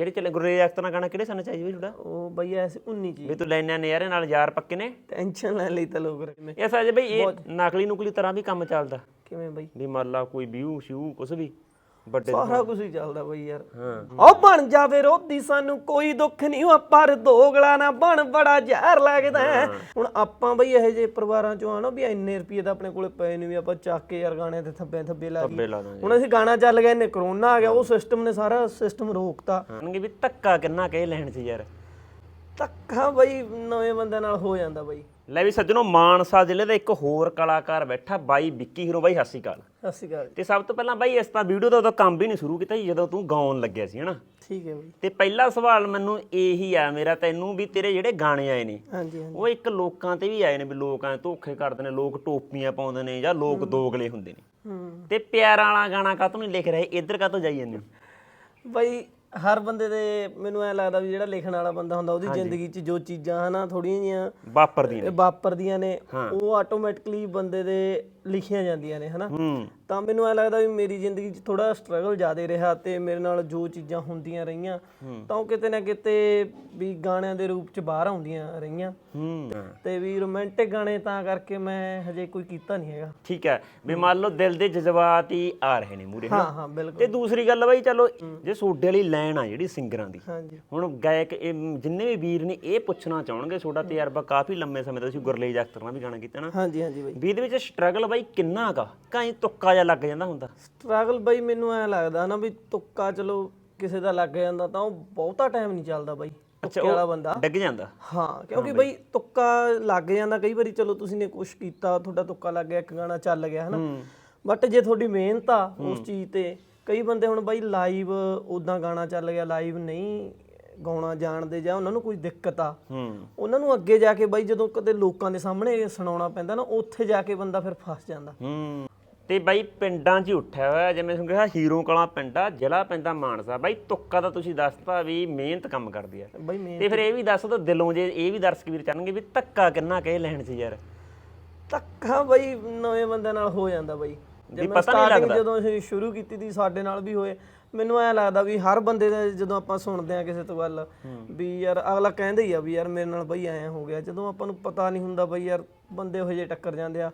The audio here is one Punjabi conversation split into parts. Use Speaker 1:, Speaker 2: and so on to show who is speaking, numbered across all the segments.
Speaker 1: ਜਿਹੜੇ ਚੱਲੇ ਗੁਰਰੇਜ ਅਖਤਰ ਨਾਲ ਗਾਣਾ ਕਿਹੜੇ ਸਨ ਚਾਹੀਏ ਵੀ ਤੁਹਾਡਾ?
Speaker 2: ਉਹ ਬਈ ਐਸੇ 19 ਜੀ
Speaker 1: ਵੀ ਤੂੰ ਲੈਣਾ ਨਜ਼ਾਰੇ ਨਾਲ ਯਾਰ ਪੱਕੇ ਨੇ।
Speaker 2: ਟੈਨਸ਼ਨ ਲੈ ਲਈ ਤਾਂ ਲੋਕ ਰੱਖਨੇ
Speaker 1: ਇਹ ਸਾਜੇ ਬਈ ਇਹ ਨਕਲੀ ਨੁਕਲੀ ਤਰ੍ਹਾਂ ਵੀ ਕੰਮ ਚੱਲਦਾ।
Speaker 2: ਕਿਵੇਂ ਬਈ?
Speaker 1: ਵੀ ਮੰਨ ਲਾ ਕੋਈ ਵਿਊ ਸ਼ਿਊ ਕੁਛ ਵੀ। ਵੱਡੇ
Speaker 2: ਸਾਰਾ ਕੁਝ ਹੀ ਚੱਲਦਾ ਬਈ ਯਾਰ।
Speaker 1: ਹਾਂ।
Speaker 2: ਉਹ ਬਣ ਜਾਵੇ ਰੋਦੀ ਸਾਨੂੰ ਕੋਈ ਦੁੱਖ ਨਹੀਂ ਉਹ ਪਰ ਦੋਗਲਾ ਨਾ ਬਣ ਬੜਾ ਜ਼ਹਿਰ ਲੱਗਦਾ। ਹੁਣ ਆਪਾਂ ਬਈ ਇਹੋ ਜਿਹੇ ਪਰਿਵਾਰਾਂ ਚੋਂ ਆ ਨਾ ਵੀ ਇੰਨੇ ਰੁਪਏ ਤਾਂ ਆਪਣੇ ਕੋਲੇ ਪਏ ਨਹੀਂ ਵੀ ਆਪਾਂ ਚੱਕ ਕੇ ਯਾਰ ਗਾਣੇ ਤੇ ਥੱਬੇ ਥੱਬੇ ਲਾ ਗਏ ਹੁਣ ਅਸੀਂ ਗਾਣਾ ਚੱਲ ਗਿਆ ਇਹਨੇ ਕਰੋਨਾ ਆ ਗਿਆ ਉਹ ਸਿਸਟਮ ਨੇ ਸਾਰਾ ਸਿਸਟਮ ਰੋਕਤਾ।
Speaker 1: ਕਹਿਣਗੇ ਵੀ ਧੱਕਾ ਕਿੰਨਾ ਕਹੇ ਲੈਣ ਚ ਯਾਰ।
Speaker 2: ਧੱਕਾ ਬਈ ਨਵੇਂ ਬੰਦਿਆਂ ਨਾਲ ਹੋ ਜਾਂਦਾ ਬਈ।
Speaker 1: ਲੈ ਵੀ ਸੱਜਣੋ ਮਾਨਸਾ ਜ਼ਿਲ੍ਹੇ ਦਾ ਇੱਕ ਹੋਰ ਕਲਾਕਾਰ ਬੈਠਾ ਬਾਈ ਵਿੱਕੀ ਹੀਰੋ। ਬਾਈ ਸ਼੍ਰੀ ਅਕਾਲ।
Speaker 2: ਸਤਿ ਸ਼੍ਰੀ ਅਕਾਲ
Speaker 1: ਤੇ ਸਭ ਤੋਂ ਪਹਿਲਾਂ ਬਾਈ ਇਸ ਤਾਂ ਵੀਡੀਓ ਦਾ ਉਦੋਂ ਕੰਮ ਵੀ ਨਹੀਂ ਸ਼ੁਰੂ ਕੀਤਾ ਸੀ ਜਦੋਂ ਤੂੰ ਗਾਉਣ ਲੱਗਿਆ ਸੀ ਹਨਾ?
Speaker 2: ਠੀਕ ਹੈ ਬਈ।
Speaker 1: ਤੇ ਪਹਿਲਾ ਸਵਾਲ ਮੈਨੂੰ ਇਹੀ ਆ ਮੇਰਾ ਤੈਨੂੰ ਵੀ ਤੇਰੇ ਜਿਹੜੇ ਗਾਣੇ ਆਏ ਨੇ
Speaker 2: ਹਾਂਜੀ ਹਾਂਜੀ।
Speaker 1: ਉਹ ਇੱਕ ਲੋਕਾਂ ਤੇ ਵੀ ਆਏ ਨੇ ਵੀ ਲੋਕ ਧੋਖੇ ਕਰਦੇ ਨੇ ਲੋਕ ਟੋਪੀਆਂ ਪਾਉਂਦੇ ਨੇ ਜਾਂ ਲੋਕ ਦੋਗਲੇ ਹੁੰਦੇ ਨੇ।
Speaker 2: ਹੂੰ।
Speaker 1: ਤੇ ਪਿਆਰਾਂ ਵਾਲਾ ਗਾਣਾ ਕਾਹਤੋਂ ਨਹੀਂ ਲਿਖ ਰਹੇ? ਇੱਧਰ ਕਾਹਤੋਂ ਜਾਈ ਜਾਂਦੇ ਹੋ?
Speaker 2: ਬਈ ਹਰ ਬੰਦੇ ਦੇ ਮੈਨੂੰ ਐ ਲੱਗਦਾ ਵੀ ਜਿਹੜਾ ਲਿਖਣ ਵਾਲਾ ਬੰਦਾ ਹੁੰਦਾ ਉਹਦੀ ਜ਼ਿੰਦਗੀ 'ਚ ਜੋ ਚੀਜ਼ਾਂ ਹਨਾ ਥੋੜੀਆਂ ਜੀਆਂ
Speaker 1: ਵਾਪਰਦੀਆਂ ਨੇ।
Speaker 2: ਵਾਪਰਦੀਆਂ ਨੇ ਉਹ ਆਟੋਮੈਟਿਕਲੀ ਬੰਦੇ ਦੇ ਲਿਖੀਆਂ ਜਾਂਦੀਆਂ ਨੇ ਹਨਾ।
Speaker 1: ਹੂੰ।
Speaker 2: ਤਾਂ ਮੈਨੂੰ ਐ ਲੱਗਦਾ ਵੀ ਮੇਰੀ ਜ਼ਿੰਦਗੀ 'ਚ ਥੋੜਾ ਸਟਰਗਲ ਜ਼ਿਆਦਾ ਰਿਹਾ ਤੇ ਮੇਰੇ ਨਾਲ ਜੋ ਚੀਜ਼ਾਂ ਹੁੰਦੀਆਂ ਰਹੀਆਂ ਤਾਂ ਉਹ ਕਿਤੇ ਨਾ ਕਿਤੇ ਵੀ ਗਾਣਿਆਂ ਦੇ ਰੂਪ 'ਚ ਬਾਹਰ ਆਉਂਦੀਆਂ ਰਹੀਆਂ।
Speaker 1: ਹੂੰ।
Speaker 2: ਤੇ ਵੀ ਰੋਮਾਂਟਿਕ ਗਾਣੇ ਤਾਂ ਕਰਕੇ ਮੈਂ ਹਜੇ ਕੋਈ ਕੀਤਾ ਨਹੀਂ ਹੈਗਾ।
Speaker 1: ਠੀਕ ਹੈ ਵੀ ਮੰਨ ਲਓ ਦਿਲ ਦੇ ਜਜ਼ਬਾਤ ਹੀ ਆ ਰਹੇ ਨੇ ਮੂਰੇ
Speaker 2: ਹਾਂ ਹਾਂ ਬਿਲਕੁਲ।
Speaker 1: ਤੇ ਦੂਸਰੀ ਗੱਲ ਬਾਈ ਚਲੋ ਜੇ ਸੋਡੇ ਵਾਲੀ ਲਾਈਨ ਆ ਜਿਹੜੀ ਸਿੰਗਰਾਂ ਦੀ
Speaker 2: ਹਾਂਜੀ।
Speaker 1: ਹੁਣ ਗਾਇਕ ਇਹ ਜਿੰਨੇ ਵੀ ਵੀਰ ਨੇ ਇਹ ਪੁੱਛਣਾ ਚਾਹਣਗੇ ਤੁਹਾਡਾ ਤਜਰਬਾ ਕਾਫੀ ਲੰਮੇ ਸਮੇਂ ਤੋਂ ਤੁਸੀਂ ਗੁਰਲੇਜ ਅਖਤਰ ਨਾਲ ਵੀ ਗਾਣਾ ਕੀਤਾ ਨਾ
Speaker 2: ਹਾਂਜੀ ਹਾਂਜੀ ਬਈ।
Speaker 1: ਵੀ ਇਹਦੇ ਵਿੱਚ ਸਟਰਗਲ ਬਾਈ ਕਿੰਨਾ ਕਾ ਕਾਈ ਤੁੱਕਾ ਜਿਹਾ ਲੱਗ ਜਾਂਦਾ ਹੁੰਦਾ।
Speaker 2: ਸਟਰਗਲ ਬਈ ਮੈਨੂੰ ਐ ਲੱਗਦਾ ਨਾ ਵੀ ਤੁੱਕਾ ਚਲੋ ਕਿਸੇ ਦਾ ਲੱਗ ਜਾਂਦਾ ਤਾਂ ਉਹ ਬਹੁਤਾ ਟਾਈਮ ਨਹੀਂ ਚੱਲਦਾ ਬਈ ਤੁੱਕੇ ਵਾਲਾ ਬੰਦਾ।
Speaker 1: ਡਿੱਗ ਜਾਂਦਾ।
Speaker 2: ਹਾਂ ਕਿਉਂਕਿ ਬਈ ਤੁੱਕਾ ਲੱਗ ਜਾਂਦਾ ਕਈ ਵਾਰੀ ਚਲੋ ਤੁਸੀਂ ਨੇ ਕੁਝ ਕੀਤਾ ਤੁਹਾਡਾ ਤੁੱਕਾ ਲੱਗ ਗਿਆ ਇੱਕ ਗਾਣਾ ਚੱਲ ਗਿਆ ਹਨਾ। ਬਟ ਜੇ ਤੁਹਾਡੀ ਮਿਹਨਤ ਆ ਉਸ ਚੀਜ਼ ਤੇ ਕਈ ਬੰਦੇ ਹੁਣ ਬਈ ਲਾਈਵ ਉਦਾਂ ਗਾਣਾ ਚੱਲ ਗਿਆ ਲਾਈਵ ਨਹੀਂ ਗਾਉਣਾ ਜਾਣਦੇ ਜਾਂ ਉਹਨਾਂ ਨੂੰ ਕੋਈ ਦਿੱਕਤ ਆ
Speaker 1: ਹੂੰ।
Speaker 2: ਉਹਨਾਂ ਨੂੰ ਅੱਗੇ ਜਾ ਕੇ ਬਈ ਜਦੋਂ ਕਦੇ ਲੋਕਾਂ ਦੇ ਸਾਹਮਣੇ ਸੁਣਾਉਣਾ ਪੈਂਦਾ ਨਾ ਉੱਥੇ ਜਾ ਕੇ ਬੰਦਾ ਫਿਰ ਫਸ ਜਾਂਦਾ।
Speaker 1: ਹੂੰ। ਤੇ ਬਾਈ ਪਿੰਡਾਂ 'ਚ ਹੀ ਉੱਠਿਆ ਹੋਇਆ ਜਿਵੇਂ ਤੁਹਾਨੂੰ ਕਿਹਾ ਹੀਰੋ ਕਲਾਂ ਪਿੰਡਾ ਜ਼ਿਲ੍ਹਾ ਪੈਂਦਾ ਮਾਨਸਾ। ਬਾਈ ਤੁੱਕਾ ਤਾਂ ਤੁਸੀਂ ਦੱਸਤਾ ਵੀ ਮਿਹਨਤ ਕੰਮ ਕਰਦੀ ਆ।
Speaker 2: ਬਈ ਮੈਂ
Speaker 1: ਤੇ ਫਿਰ ਇਹ ਵੀ ਦੱਸ ਦੋ ਦਿਲੋਂ ਜੇ ਇਹ ਵੀ ਦਰਸ਼ਕ ਵੀਰ ਚਾਹਣਗੇ ਵੀ ਧੱਕਾ ਕਿੰਨਾ ਕਹੇ ਲੈਣ 'ਚ ਯਾਰ।
Speaker 2: ਧੱਕਾ ਬਈ ਨਵੇਂ ਬੰਦਿਆਂ ਨਾਲ ਹੋ ਜਾਂਦਾ ਬਈ। ਜੇ
Speaker 1: ਵੀ
Speaker 2: ਮੈਂ
Speaker 1: ਪਤਾ ਨਹੀਂ ਲੱਗਦਾ।
Speaker 2: ਜਦੋਂ ਅਸੀਂ ਸ਼ੁਰੂ ਕੀਤੀ ਸੀ ਸਾਡੇ ਨਾਲ ਵੀ ਹੋਏ। ਮੈਨੂੰ ਐ ਲੱਗਦਾ ਵੀ ਹਰ ਬੰਦੇ ਦਾ ਜਦੋਂ ਆਪਾਂ ਸੁਣਦੇ ਆ ਕਿਸੇ ਤੋਂ ਗੱਲ ਵੀ ਯਾਰ ਅਗਲਾ ਕਹਿੰਦਾ ਹੀ ਆ ਵੀ ਯਾਰ ਮੇਰੇ ਨਾਲ ਬਈ ਐਂ ਹੋ ਗਿਆ। ਜਦੋਂ ਆਪਾਂ ਨੂੰ ਪਤਾ ਨਹੀਂ ਹੁੰਦਾ ਬਈ ਯਾਰ ਬੰਦੇ ਉਹ ਜਿਹੇ ਟੱਕਰ ਜਾਂਦੇ ਆ।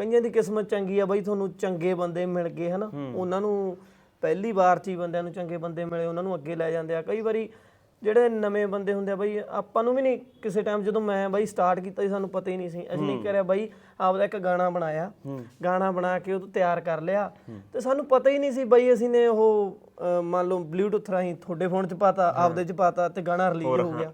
Speaker 2: ਕਈਆਂ ਦੀ ਕਿਸਮਤ ਚੰਗੀ ਆ ਬਈ ਤੁਹਾਨੂੰ ਚੰਗੇ ਬੰਦੇ ਮਿਲ ਗਏ ਹਨਾ? ਉਹਨਾਂ ਨੂੰ ਪਹਿਲੀ ਵਾਰ ਚ ਹੀ ਬੰਦਿਆਂ ਨੂੰ ਚੰਗੇ ਬੰਦੇ ਮਿਲੇ ਉਹਨਾਂ ਨੂੰ ਅੱਗੇ ਲੈ ਜਾਂਦੇ ਆ। ਕਈ ਵਾਰੀ ਜਿਹੜੇ ਨਵੇਂ ਬੰਦੇ ਹੁੰਦੇ ਆ ਬਈ ਆਪਾਂ ਨੂੰ ਵੀ ਨਹੀਂ ਕਿਸੇ ਟਾਈਮ ਜਦੋਂ ਮੈਂ ਬਾਈ ਸਟਾਰਟ ਕੀਤਾ ਸੀ ਸਾਨੂੰ ਪਤਾ ਹੀ ਨਹੀਂ ਸੀ। ਅਸੀਂ ਨਹੀਂ ਕਰਿਆ ਬਾਈ ਆਪਦਾ ਇੱਕ ਗਾਣਾ ਬਣਾਇਆ। ਗਾਣਾ ਬਣਾ ਕੇ ਉਹ ਤਿਆਰ ਕਰ ਲਿਆ। ਤੇ ਸਾਨੂੰ ਪਤਾ ਹੀ ਨਹੀਂ ਸੀ ਬਾਈ ਅਸੀਂ ਨੇ ਉਹ ਮੰਨ ਲਓ ਬਲੂਟੁੱਥ ਰਾਹੀਂ ਤੁਹਾਡੇ ਫੋਨ 'ਚ ਪਾਤਾ ਆਪਦੇ 'ਚ ਪਾਤਾ ਤੇ ਗਾਣਾ ਰਿਲੀਜ਼ ਹੋ ਗਿਆ।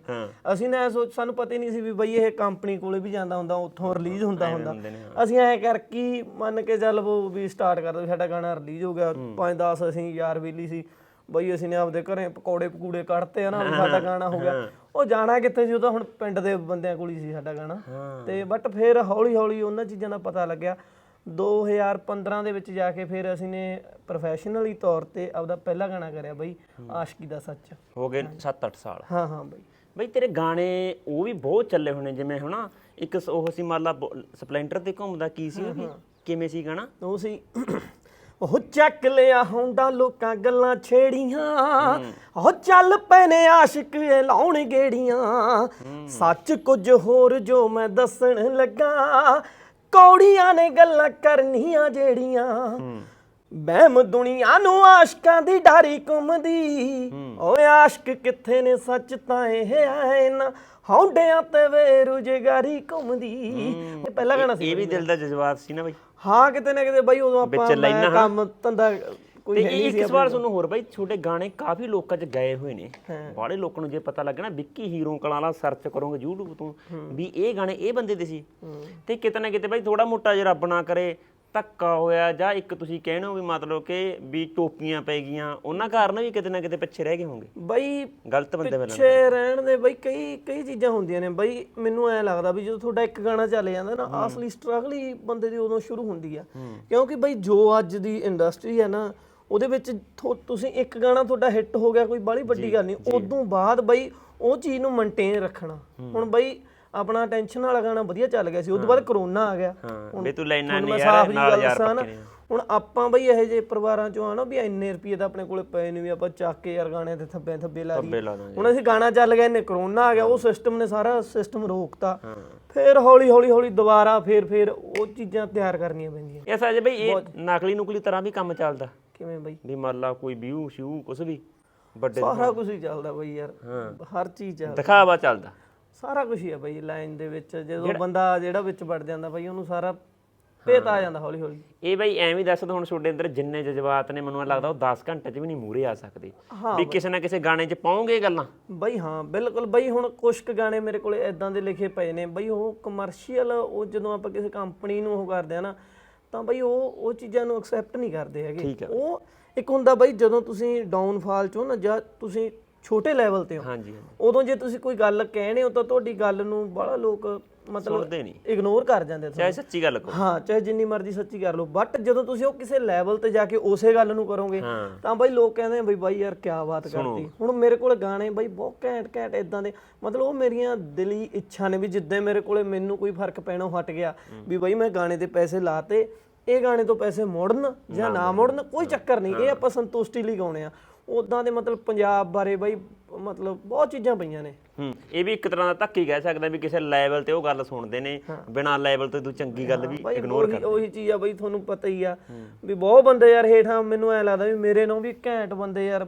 Speaker 2: ਅਸੀਂ ਨੇ ਸੋਚ ਸਾਨੂੰ ਪਤਾ ਹੀ ਨਹੀਂ ਸੀ ਵੀ ਬਈ ਇਹ ਕੰਪਨੀ ਕੋਲੇ ਵੀ ਜਾਂਦਾ ਹੁੰਦਾ ਉੱਥੋਂ ਰਿਲੀਜ਼ ਹੁੰਦਾ ਹੁੰਦਾ। ਅਸੀਂ ਐਂ ਕਰਕੇ ਮੰਨ ਕੇ ਚੱਲ ਉਹ ਵੀ ਸਟਾਰਟ ਕਰ ਦਿਓ ਸਾਡਾ ਗਾਣਾ ਰਿਲੀਜ਼ ਹੋ ਗਿਆ 5-10 ਅਸੀਂ ਯਾਰ ਵੇਲੀ ਸੀ। ਬਈ ਅਸੀਂ ਨੇ ਆਪਦੇ ਘਰੇ ਪਕੌੜੇ ਪਕੂੜੇ ਕੱਢਤੇ ਹਨਾ ਵੀ ਸਾਡਾ ਗਾਣਾ ਹੋ ਗਿਆ। ਉਹ ਜਾਣਾ ਕਿੱਥੇ ਸੀ ਉਹ ਤਾਂ ਹੁਣ ਪਿੰਡ ਦੇ ਬੰਦਿਆਂ ਕੋਲ ਹੀ ਸੀ ਸਾਡਾ ਗਾਣਾ। ਤੇ ਬਟ ਫਿਰ ਹੌਲੀ ਹੌਲੀ ਉਹਨਾਂ ਚੀਜ਼ਾਂ ਦਾ ਪਤਾ ਲੱਗਿਆ। 2015 ਦੇ ਵਿੱਚ ਜਾ ਕੇ ਫਿਰ ਅਸੀਂ ਨੇ ਪ੍ਰੋਫੈਸ਼ਨਲੀ ਤੌਰ ਤੇ ਆਪਦਾ ਪਹਿਲਾ ਗਾਣਾ ਕਰਿਆ ਬਈ ਆਸ਼ਕੀ ਦਾ ਸੱਚ।
Speaker 1: ਹੋ ਗਏ 7-8 ਸਾਲ।
Speaker 2: ਹਾਂ ਹਾਂ ਬਈ।
Speaker 1: ਬਈ ਤੇਰੇ ਗਾਣੇ ਉਹ ਵੀ ਬਹੁਤ ਚੱਲੇ ਹੋਣੇ ਜਿਵੇਂ ਹਨਾ ਇੱਕ ਉਹ ਸੀ ਮੰਨ ਲਾ ਸਪਲੈਂਡਰ ਤੇ ਘੁੰਮਦਾ ਕੀ ਸੀ ਉਹ? ਕਿਵੇਂ ਸੀ ਗਾਣਾ?
Speaker 2: ਉਹ ਸੀ ਉਹ ਚੱਕ ਲਿਆ ਹੁੰਦਾ ਲੋਕਾਂ ਗੱਲਾਂ ਛੇੜੀਆਂ। ਉਹ ਚੱਲ ਪਏ ਨੇ ਆਸ਼ਿਕ ਇਹ ਲਾਉਣ ਗੇੜੀਆਂ। ਸੱਚ ਕੁਝ ਹੋਰ ਜੋ ਮੈਂ ਦੱਸਣ ਲੱਗਾ ਕੌੜੀਆਂ ਨੇ ਗੱਲਾਂ ਕਰਨੀਆਂ ਜਿਹੜੀਆਂ। ਬਹਿਮ ਦੁਨੀਆ ਨੂੰ ਆਸ਼ਕਾਂ ਦੀ ਡਾਰੀ ਘੁੰਮਦੀ। ਓਏ ਆਸ਼ਕ ਕਿੱਥੇ ਨੇ ਸੱਚ ਤਾਂ ਇਹ ਆਏ ਨਾ ਹੌਂਡਿਆਂ ਤੇ ਵੇ ਰੁਜਗਾਰੀ ਘੁੰਮਦੀ। ਇਹ ਪਹਿਲਾ ਗਾਣਾ ਸੀ
Speaker 1: ਇਹ ਵੀ ਦਿਲ ਦਾ ਜਜ਼ਬਾਤ ਸੀ ਨਾ ਬਈ।
Speaker 2: ਹਾਂ ਕਿਤੇ ਨਾ ਕਿਤੇ ਬਾਈ ਉਦੋਂ ਆਪਾਂ ਮੈਂ ਕੰਮ ਧੰਦਾ ਕੋਈ ਨਹੀਂ ਸੀ
Speaker 1: ਇੱਕ ਸਵਾਲ ਤੁਹਾਨੂੰ ਹੋਰ ਬਾਈ ਛੋਟੇ ਗਾਣੇ ਕਾਫੀ ਲੋਕਾਂ 'ਚ ਗਏ ਹੋਏ ਨੇ। ਬਾਹਲੇ ਲੋਕਾਂ ਨੂੰ ਜੇ ਪਤਾ ਲੱਗਣਾ ਵਿੱਕੀ ਹੀਰੋ ਕਲਾਂ ਵਾਲਾ ਸਰਚ ਕਰੋਗੇ YouTube ਤੋਂ ਵੀ ਇਹ ਗਾਣੇ ਇਹ ਬੰਦੇ ਦੇ ਸੀ। ਤੇ ਕਿਤੇ ਨਾ ਕਿਤੇ ਬਾਈ ਥੋੜਾ ਮੋਟਾ ਜੇ ਰੱਬ ਨਾ ਕਰੇ ਧੱਕਾ ਹੋਇਆ ਜਾਂ ਇੱਕ ਤੁਸੀਂ ਕਹਿਣੋ ਵੀ ਮਤਲਬ ਕਿ ਵੀ ਟੋਪੀਆਂ ਪੈ ਗਈਆਂ ਉਹਨਾਂ ਕਾਰਨ ਵੀ ਕਿਤੇ ਨਾ ਕਿਤੇ ਪਿੱਛੇ ਰਹਿ ਗਏ ਹੋਣਗੇ?
Speaker 2: ਬਾਈ
Speaker 1: ਗਲਤ ਬੰਦੇ ਵੱਲੋਂ
Speaker 2: ਪਿੱਛੇ ਰਹਿਣ ਦੇ ਬਾਈ ਕਈ ਕਈ ਚੀਜ਼ਾਂ ਹੁੰਦੀਆਂ ਨੇ। ਬਾਈ ਮੈਨੂੰ ਐ ਲੱਗਦਾ ਵੀ ਜਦੋਂ ਤੁਹਾਡਾ ਇੱਕ ਗਾਣਾ ਚੱਲ ਜਾਂਦਾ ਨਾ ਅਸਲੀ ਸਟਰਗਲ ਹੀ ਬੰਦੇ ਦੀ ਉਦੋਂ ਸ਼ੁਰੂ ਹੁੰਦੀ ਆ। ਕਿਉਂਕਿ ਬਾਈ ਜੋ ਅੱਜ ਦੀ ਇੰਡਸਟਰੀ ਹੈ ਨਾ ਉਹਦੇ ਵਿੱਚ ਤੁਸੀਂ ਇੱਕ ਗਾਣਾ ਤੁਹਾਡਾ ਹਿੱਟ ਹੋ ਗਿਆ ਕੋਈ ਬਾਹਲੀ ਵੱਡੀ ਗੱਲ ਨਹੀਂ। ਉਦੋਂ ਬਾਅਦ ਬਾਈ ਉਹ ਚੀਜ਼ ਨੂੰ ਮੇਨਟੇਨ ਰੱਖਣਾ। ਹੁਣ ਬਾਈ ਆਪਣਾ ਟੈਨਸ਼ਨ ਵਾਲਾ ਗਾਣਾ ਵਧੀਆ ਚੱਲ ਗਿਆ ਸੀ ਉਸ ਤੋਂ ਬਾਅਦ ਕਰੋਨਾ ਆ ਗਿਆ।
Speaker 1: ਹਾਂ ਵੀ ਤੂੰ ਲੈਣਾ ਨਹੀਂ ਯਾਰ ਨਾਲ ਯਾਰ ਪੱਕੇ
Speaker 2: ਹੁਣ ਆਪਾਂ ਬਈ ਇਹੋ ਜਿਹੇ ਪਰਿਵਾਰਾਂ ਚੋਂ ਆ ਨਾ ਵੀ ਇੰਨੇ ਰੁਪਏ ਤਾਂ ਆਪਣੇ ਕੋਲੇ ਪਏ ਨੇ ਵੀ ਆਪਾਂ ਚੱਕ ਕੇ ਯਾਰ ਗਾਣੇ ਤੇ ਥੱਬੇ ਥੱਬੇ ਲਾ ਦਈਏ ਹੁਣ ਅਸੀਂ ਗਾਣਾ ਚੱਲ ਗਿਆ ਨੇ ਕਰੋਨਾ ਆ ਗਿਆ ਉਹ ਸਿਸਟਮ ਨੇ ਸਾਰਾ ਸਿਸਟਮ ਰੋਕਤਾ। ਫਿਰ ਹੌਲੀ ਹੌਲੀ ਹੌਲੀ ਦੁਬਾਰਾ ਫਿਰ ਫਿਰ ਉਹ ਚੀਜ਼ਾਂ ਤਿਆਰ ਕਰਨੀਆਂ ਪੈਂਦੀਆਂ।
Speaker 1: ਇਹ ਸਾਜੇ ਬਈ ਇਹ ਨਕਲੀ ਨੁਕਲੀ ਤਰ੍ਹਾਂ ਵੀ ਕੰਮ ਚੱਲਦਾ।
Speaker 2: ਕਿਵੇਂ ਬਈ?
Speaker 1: ਵੀ ਮੰਨ ਲਾ ਕੋਈ ਵਿਊ ਸ਼ਿਊ ਕੁਝ ਵੀ ਵੱਡੇ
Speaker 2: ਸਾਰਾ ਕੁਝ ਹੀ ਚੱਲਦਾ ਬਈ ਯਾਰ। ਹਰ ਚੀਜ਼ ਚੱਲਦਾ।
Speaker 1: ਦਿਖਾਵਾ ਚੱਲਦਾ।
Speaker 2: ਸਾਰਾ ਕੁਝ ਹੀ ਆ ਬਈ ਲਾਈਨ ਦੇ ਵਿੱਚ। ਜਦੋਂ ਬੰਦਾ ਜਿਹੜਾ ਵਿੱਚ ਵੜ ਜਾਂਦਾ ਬਈ ਉਹਨੂੰ ਸਾਰਾ ਭੇਤ ਆ ਜਾਂਦਾ ਹੌਲੀ ਹੌਲੀ
Speaker 1: ਇਹ ਬਈ ਐਵੇਂ ਦੱਸ ਦੋ ਹੁਣ ਤੁਹਾਡੇ ਅੰਦਰ ਜਿੰਨੇ ਜਜ਼ਬਾਤ ਨੇ ਮੈਨੂੰ ਲੱਗਦਾ ਉਹ 10 ਘੰਟੇ 'ਚ ਵੀ ਨਹੀਂ ਮੂਰੇ ਆ ਸਕਦੇ। ਵੀ ਕਿਸੇ ਨਾ ਕਿਸੇ ਗਾਣੇ 'ਚ ਪਾਉਂਗੇ ਗੱਲਾਂ?
Speaker 2: ਬਈ ਹਾਂ ਬਿਲਕੁਲ ਬਈ ਹੁਣ ਕੁਝ ਕੁ ਗਾਣੇ ਮੇਰੇ ਕੋਲੇ ਐਦਾਂ ਦੇ ਲਿਖੇ ਪਏ ਨੇ। ਬਈ ਉਹ ਕਮਰਸ਼ੀਅਲ ਉਹ ਜਦੋਂ ਆਪਾਂ ਕਿਸੇ ਕੰਪਨੀ ਨੂੰ ਉਹ ਕਰਦੇ ਆ ਨਾ ਤਾਂ ਬਈ ਉਹ ਉਹ ਚੀਜ਼ਾਂ ਨੂੰ ਐਕਸੈਪਟ ਨਹੀਂ ਕਰਦੇ ਹੈਗੇ। ਉਹ ਇੱਕ ਹੁੰਦਾ ਬਈ ਜਦੋਂ ਤੁਸੀਂ ਡਾਊਨਫਾਲ ਚੋਂ ਨਾ ਜਾਂ ਤੁਸੀਂ ਛੋਟੇ ਲੈਵਲ ਤੇ ਹੋ।
Speaker 1: ਹਾਂਜੀ ਹਾਂਜੀ।
Speaker 2: ਉਦੋਂ ਜੇ ਤੁਸੀਂ ਕੋਈ ਗੱਲ ਕਹਿਣੇ ਹੋ ਤਾਂ ਤੁਹਾਡੀ ਗੱਲ ਨੂੰ ਬੜਾ ਲੋਕ ਮਤਲਬ
Speaker 1: ਸੁਣਦੇ ਨਹੀਂ।
Speaker 2: ਇਗਨੋਰ ਕਰ ਜਾਂਦੇ ਤੁਹਾਨੂੰ
Speaker 1: ਚਾਹੇ ਸੱਚੀ ਗੱਲ ਕਹੋ।
Speaker 2: ਹਾਂ ਚਾਹੇ ਜਿੰਨੀ ਮਰਜ਼ੀ ਸੱਚੀ ਕਰ ਲਓ। ਬਟ ਜਦੋਂ ਤੁਸੀਂ ਉਹ ਕਿਸੇ ਲੈਵਲ ਤੇ ਜਾ ਕੇ ਉਸੇ ਗੱਲ ਨੂੰ ਕਰੋਗੇ
Speaker 1: ਹਾਂ।
Speaker 2: ਤਾਂ ਬਾਈ ਲੋਕ ਕਹਿੰਦੇ ਆ ਬਈ ਬਾਈ ਯਾਰ ਕੀ ਬਾਤ ਕਰਤੀ। ਹੁਣ ਮੇਰੇ ਕੋਲ ਗਾਣੇ ਬਾਈ ਬਹੁਤ ਘੈਂਟ ਘੈਂਟ ਇਦਾਂ ਦੇ। ਮਤਲਬ ਉਹ ਮੇਰੀਆਂ ਦਿਲੀ ਇੱਛਾ ਨੇ ਵੀ ਜਿੱਦਾਂ ਮੇਰੇ ਕੋਲੇ ਮੈਨੂੰ ਕੋਈ ਫ਼ਰਕ ਪੈਣੋਂ ਹਟ ਗਿਆ ਵੀ ਬਾਈ ਮੈਂ ਗਾਣੇ ਤੇ ਪੈਸੇ ਲਾਤੇ ਇਹ ਗਾਣੇ ਤੋਂ ਪੈਸੇ ਮੋੜਨ ਜਾਂ ਨਾ ਮੋੜਨ। ਕੋਈ ਚੱਕਰ ਨਹੀਂ। ਇਹ ਆਪਾਂ ਸੰਤੁਸ਼ਟੀ ਲਈ ਗਾਉਣੇ ਆ। ਉਦਾਂ ਦੇ ਮਤਲਬ ਪੰਜਾਬ ਬਾਰੇ ਬਾਈ ਮਤਲਬ ਬਹੁਤ ਚੀਜ਼ਾਂ ਪਈਆਂ ਨੇ।
Speaker 1: ਹੂੰ ਇਹ ਵੀ ਇੱਕ ਤਰ੍ਹਾਂ ਦਾ ਧੱਕੀ ਕਹਿ ਸਕਦਾ ਵੀ ਕਿਸੇ ਲੈਵਲ ਤੇ ਉਹ ਗੱਲ ਸੁਣਦੇ ਨੇ ਬਿਨਾਂ ਲੈਵਲ ਤੋਂ ਤੂੰ ਚੰਗੀ ਗੱਲ ਵੀ ਇਗਨੋਰ
Speaker 2: ਉਹੀ ਉਹੀ ਚੀਜ਼ ਆ ਬਾਈ ਤੁਹਾਨੂੰ ਪਤਾ ਹੀ ਆ ਵੀ ਬਹੁਤ ਬੰਦੇ ਯਾਰ ਹੇਠਾਂ ਮੈਨੂੰ ਐ ਲੱਗਦਾ ਵੀ ਮੇਰੇ ਨਾਲ ਵੀ ਘੈਂਟ ਬੰਦੇ ਯਾਰ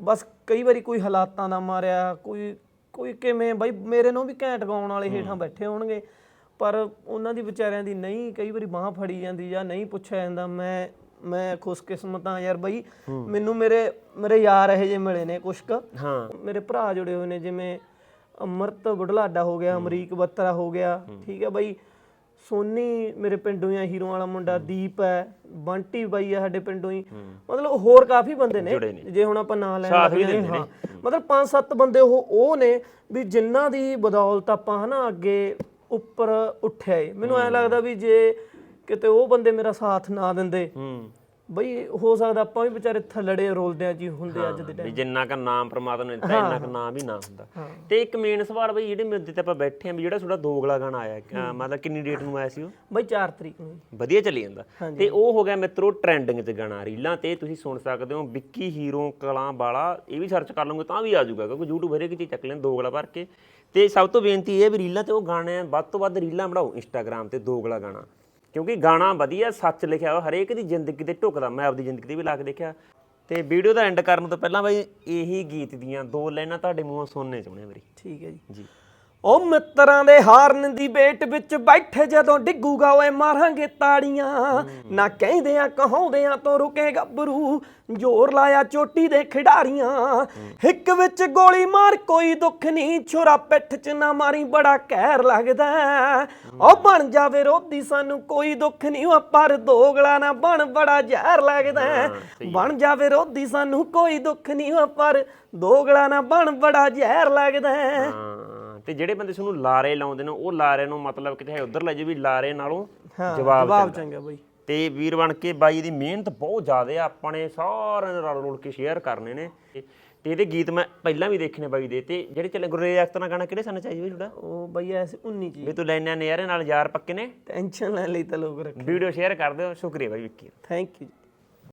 Speaker 2: ਬਸ ਕਈ ਵਾਰੀ ਕੋਈ ਹਾਲਾਤਾਂ ਦਾ ਮਾਰਿਆ ਕੋਈ ਕੋਈ ਕਿਵੇਂ ਬਾਈ ਮੇਰੇ ਨਾਲ ਵੀ ਘੈਂਟ ਗਾਉਣ ਵਾਲੇ ਹੇਠਾਂ ਬੈਠੇ ਹੋਣਗੇ। ਪਰ ਉਹਨਾਂ ਦੀ ਵਿਚਾਰਿਆਂ ਦੀ ਨਹੀਂ ਕਈ ਵਾਰੀ ਬਾਹ ਫੜੀ ਜਾਂਦੀ ਜਾਂ ਨਹੀਂ ਪੁੱਛਿਆ ਜਾਂਦਾ ਮੈਂ ਮੈਂ ਖੁਸ਼ਕਿਸਮਤ ਆ ਯਾਰ ਬਾਈ। ਮੈਨੂੰ ਮੇਰੇ ਮੇਰੇ ਯਾਰ ਇਹੋ ਜਿਹੇ ਮਿਲੇ ਨੇ ਕੁਛ ਕੁ
Speaker 1: ਹਾਂ।
Speaker 2: ਮੇਰੇ ਭਰਾ ਜੁੜੇ ਹੋਏ ਨੇ ਜਿਵੇਂ ਅਮਰਤ ਬੁਢਲਾਡਾ ਹੋ ਗਿਆ ਅਮਰੀਕ ਬੱਤਰਾ ਹੋ ਗਿਆ। ਠੀਕ ਹੈ ਬਾਈ। ਸੋਨੀ ਮੇਰੇ ਪਿੰਡੋਂ ਹੀ ਆ ਹੀਰੋ ਵਾਲਾ ਮੁੰਡਾ ਦੀਪ ਹੈ। ਬੰਟੀ ਬਾਈ ਆ ਸਾਡੇ ਪਿੰਡੋਂ ਹੀ। ਮਤਲਬ ਹੋਰ ਕਾਫੀ ਬੰਦੇ ਨੇ।
Speaker 1: ਜੁੜੇ ਨੇ।
Speaker 2: ਜੇ ਹੁਣ ਆਪਾਂ ਨਾਂ ਲੈਣ
Speaker 1: ਸਾਥ ਵੀ
Speaker 2: ਲੱਗੇ
Speaker 1: ਦਿੰਦੇ
Speaker 2: ਹਾਂ। ਮਤਲਬ ਪੰਜ ਸੱਤ ਬੰਦੇ ਉਹ ਉਹ ਨੇ ਵੀ ਜਿਨ੍ਹਾਂ ਦੀ ਬਦੌਲਤ ਆਪਾਂ ਹਨਾ ਅੱਗੇ ਉੱਪਰ ਉੱਠਿਆ ਏ। ਮੈਨੂੰ ਐ ਲੱਗਦਾ ਵੀ ਜੇ ਕਿਤੇ ਉਹ ਬੰਦੇ ਮੇਰਾ ਸਾਥ ਨਾ ਦਿੰਦੇ।
Speaker 1: ਹੂੰ।
Speaker 2: ਬਈ ਹੋ ਸਕਦਾ ਆਪਾਂ ਵੀ ਵਿਚਾਰੇ ਥੱਲੜੇ ਰੋਲਦਿਆਂ ਜੀ ਹੁੰਦੇ ਅੱਜ ਦੇ
Speaker 1: ਵੀ ਜਿੰਨਾ ਕ ਨਾਮ ਪ੍ਰਮਾਤਮਾ ਨੇ ਦਿੱਤਾ ਇੰਨਾ ਕ ਨਾਮ ਵੀ ਨਾ ਹੁੰਦਾ। ਤੇ ਇੱਕ ਮੇਨ ਸਵਾਲ ਬਈ ਜਿਹੜੇ ਮੁੱਦੇ ਤੇ ਆਪਾਂ ਬੈਠੇ ਆਂ ਵੀ ਜਿਹੜਾ ਤੁਹਾਡਾ ਦੋਗਲਾ ਗਾਣਾ ਆਇਆ ਮਤਲਬ ਕਿੰਨੀ ਡੇਟ ਨੂੰ ਆਇਆ ਸੀ ਉਹ?
Speaker 2: ਬਈ 4 ਤਰੀਕ ਨੂੰ
Speaker 1: ਵਧੀਆ ਚੱਲੀ ਜਾਂਦਾ। ਤੇ ਉਹ ਹੋ ਗਿਆ ਮਿੱਤਰੋ ਟ੍ਰੈਂਡਿੰਗ 'ਚ ਗਾਣਾ ਰੀਲਾਂ ਤੇ ਤੁਸੀਂ ਸੁਣ ਸਕਦੇ ਹੋ ਵਿੱਕੀ ਹੀਰੋ ਕਲਾਂ ਵਾਲਾ ਇਹ ਵੀ ਸਰਚ ਕਰ ਲਓਗੇ ਤਾਂ ਵੀ ਆ ਜਾਊਗਾ ਕਿਉਂਕਿ YouTube ਹਰੇਕ ਚੀਜ਼ ਚੱਕ ਲੈਣ ਦੋਗਲਾ ਭਰ ਕੇ। ਤੇ ਸਭ ਤੋਂ ਬੇਨਤੀ ਇਹ ਹੈ ਵੀ ਰੀਲਾਂ ਤੇ ਉਹ ਗਾਣੇ ਵੱਧ ਤੋਂ ਵੱਧ ਰੀਲਾਂ ਬਣਾਓ Instagram ਤੇ ਦੋਗਲਾ ਗਾਣਾ। ਕਿਉਂਕਿ ਗਾਣਾ ਵਧੀਆ ਸੱਚ ਲਿਖਿਆ ਹੋਇਆ ਹਰੇਕ ਦੀ ਜ਼ਿੰਦਗੀ ਤੇ ਢੁਕਦਾ। ਮੈਂ ਆਪਦੀ ਜ਼ਿੰਦਗੀ ਤੇ ਵੀ ਲਾ ਕੇ ਦੇਖਿਆ। ਤੇ ਵੀਡੀਓ ਦਾ ਐਂਡ ਕਰਨ ਤੋਂ ਪਹਿਲਾਂ ਬਈ ਇਹੀ ਗੀਤ ਦੀਆਂ ਦੋ ਲਾਈਨਾਂ ਤੁਹਾਡੇ ਮੂੰਹੋਂ ਸੁਣਨੇ ਚਾਹੁੰਦੇ ਮੇਰੀ।
Speaker 2: ਠੀਕ ਹੈ ਜੀ।
Speaker 1: ਜੀ।
Speaker 2: ਉਹ ਮਿੱਤਰਾਂ ਦੇ ਹਾਰਨ ਦੀ ਵੇਟ ਵਿੱਚ ਬੈਠੇ ਜਦੋਂ ਡਿੱਗੂਗਾ ਓਏ ਮਾਰਾਂਗੇ ਤਾੜੀਆਂ। ਨਾ ਕਹਿੰਦੇ ਆ ਕਹਾਉਂਦੇ ਆ ਤੋਂ ਰੁਕੇ ਗੱਭਰੂ ਜ਼ੋਰ ਲਾਇਆ ਚੋਟੀ ਦੇ ਖਿਡਾਰੀਆਂ। ਹਿੱਕ ਵਿੱਚ ਗੋਲੀ ਮਾਰ ਕੋਈ ਦੁੱਖ ਨਹੀਂ ਛੁਰਾ ਪਿੱਠ 'ਚ ਨਾ ਮਾਰੀ ਬੜਾ ਕਹਿਰ ਲੱਗਦਾ। ਉਹ ਬਣ ਜਾਵੇ ਰੋਦੀ ਸਾਨੂੰ ਕੋਈ ਦੁੱਖ ਨਹੀਂ ਉਹ ਪਰ ਦੋਗਲਾ ਨਾ ਬਣ ਬੜਾ ਜ਼ਹਿਰ ਲੱਗਦਾ। ਬਣ ਜਾਵੇ ਰੋਦੀ ਸਾਨੂੰ ਕੋਈ ਦੁੱਖ ਨਹੀਂ ਉਹ ਪਰ ਦੋਗਲਾ ਨਾ ਬਣ ਬੜਾ ਜ਼ਹਿਰ ਲੱਗਦਾ।
Speaker 1: ਤੇ ਜਿਹੜੇ ਬੰਦੇ ਤੁਹਾਨੂੰ ਲਾਰੇ ਲਾਉਂਦੇ ਨੇ ਉਹ ਲਾਰੇ ਨੂੰ ਮਤਲਬ ਕਿਤੇ ਉਧਰ ਲੈ ਜੇ ਵੀ ਲਾਰੇ ਨਾਲੋਂ ਜਵਾਬ ਚੰਗਾ।
Speaker 2: ਬਈ।
Speaker 1: ਤੇ ਵੀਰ ਬਣ ਕੇ ਬਾਈ ਦੀ ਮਿਹਨਤ ਬਹੁਤ ਜ਼ਿਆਦਾ ਆ ਆਪਾਂ ਨੇ ਸਾਰਿਆਂ ਨੇ ਰਲ ਰੁਲ ਕੇ ਸ਼ੇਅਰ ਕਰਨੇ ਨੇ। ਤੇ ਇਹਦੇ ਗੀਤ ਮੈਂ ਪਹਿਲਾਂ ਵੀ ਦੇਖੇ ਨੇ ਬਾਈ ਦੇ ਤੇ ਜਿਹੜੇ ਚੱਲੇ ਗੁਰਰੇਜ ਅਖਤਰ ਨਾਲ ਗਾਣਾ ਕਿਹੜੇ ਸਨ ਚਾਹੀਏ ਬਈ ਤੁਹਾਡਾ?
Speaker 2: ਉਹ ਬਈ ਐਸੇ 19 ਜੀ।
Speaker 1: ਵੀ ਤੂੰ ਲੈਣਾ ਨਜ਼ਾਰੇ ਨਾਲ ਯਾਰ ਪੱਕੇ ਨੇ।
Speaker 2: ਟੈਨਸ਼ਨ ਲੈ ਲਈ ਤਾਂ ਲੋਕ ਰੱਖ।
Speaker 1: ਵੀਡੀਓ ਸ਼ੇਅਰ ਕਰ ਦਿਓ ਸ਼ੁਕਰੀਆ ਬਾਈ ਵਿੱਕੀ
Speaker 2: ਥੈਂਕ ਯੂ